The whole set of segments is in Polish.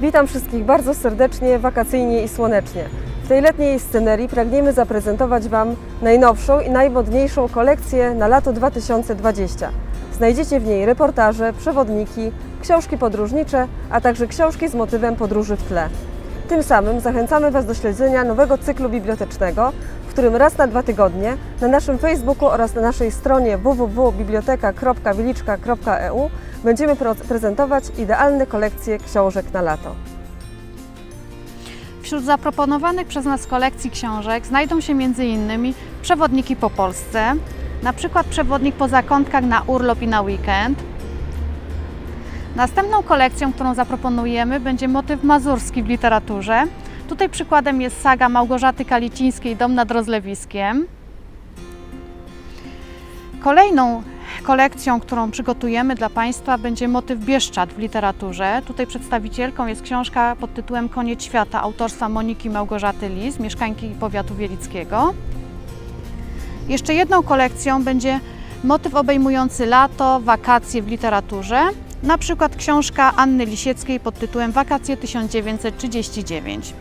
Witam wszystkich bardzo serdecznie, wakacyjnie i słonecznie. W tej letniej scenerii pragniemy zaprezentować Wam najnowszą i najmodniejszą kolekcję na lato 2020. Znajdziecie w niej reportaże, przewodniki, książki podróżnicze, a także książki z motywem podróży w tle. Tym samym zachęcamy Was do śledzenia nowego cyklu bibliotecznego, w którym raz na dwa tygodnie na naszym Facebooku oraz na naszej stronie www.biblioteka.wiliczka.eu będziemy prezentować idealne kolekcje książek na lato. Wśród zaproponowanych przez nas kolekcji książek znajdą się m.in. przewodniki po Polsce, na przykład przewodnik po zakątkach na urlop i na weekend. Następną kolekcją, którą zaproponujemy, będzie motyw mazurski w literaturze. Tutaj przykładem jest saga Małgorzaty Kalicińskiej Dom nad Rozlewiskiem. Kolejną kolekcją, którą przygotujemy dla Państwa będzie motyw Bieszczad w literaturze. Tutaj przedstawicielką jest książka pod tytułem Koniec świata autorstwa Moniki Małgorzaty Lis, mieszkańki powiatu wielickiego. Jeszcze jedną kolekcją będzie motyw obejmujący lato, wakacje w literaturze. Na przykład książka Anny Lisieckiej pod tytułem Wakacje 1939.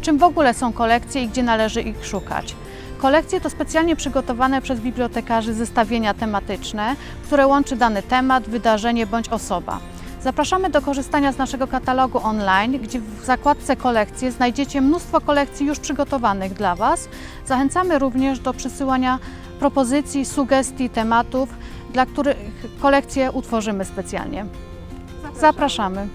Czym w ogóle są kolekcje i gdzie należy ich szukać? Kolekcje to specjalnie przygotowane przez bibliotekarzy zestawienia tematyczne, które łączy dany temat, wydarzenie bądź osoba. Zapraszamy do korzystania z naszego katalogu online, gdzie w zakładce kolekcje znajdziecie mnóstwo kolekcji już przygotowanych dla Was. Zachęcamy również do przysyłania propozycji, sugestii, tematów, dla których kolekcje utworzymy specjalnie. Zapraszamy.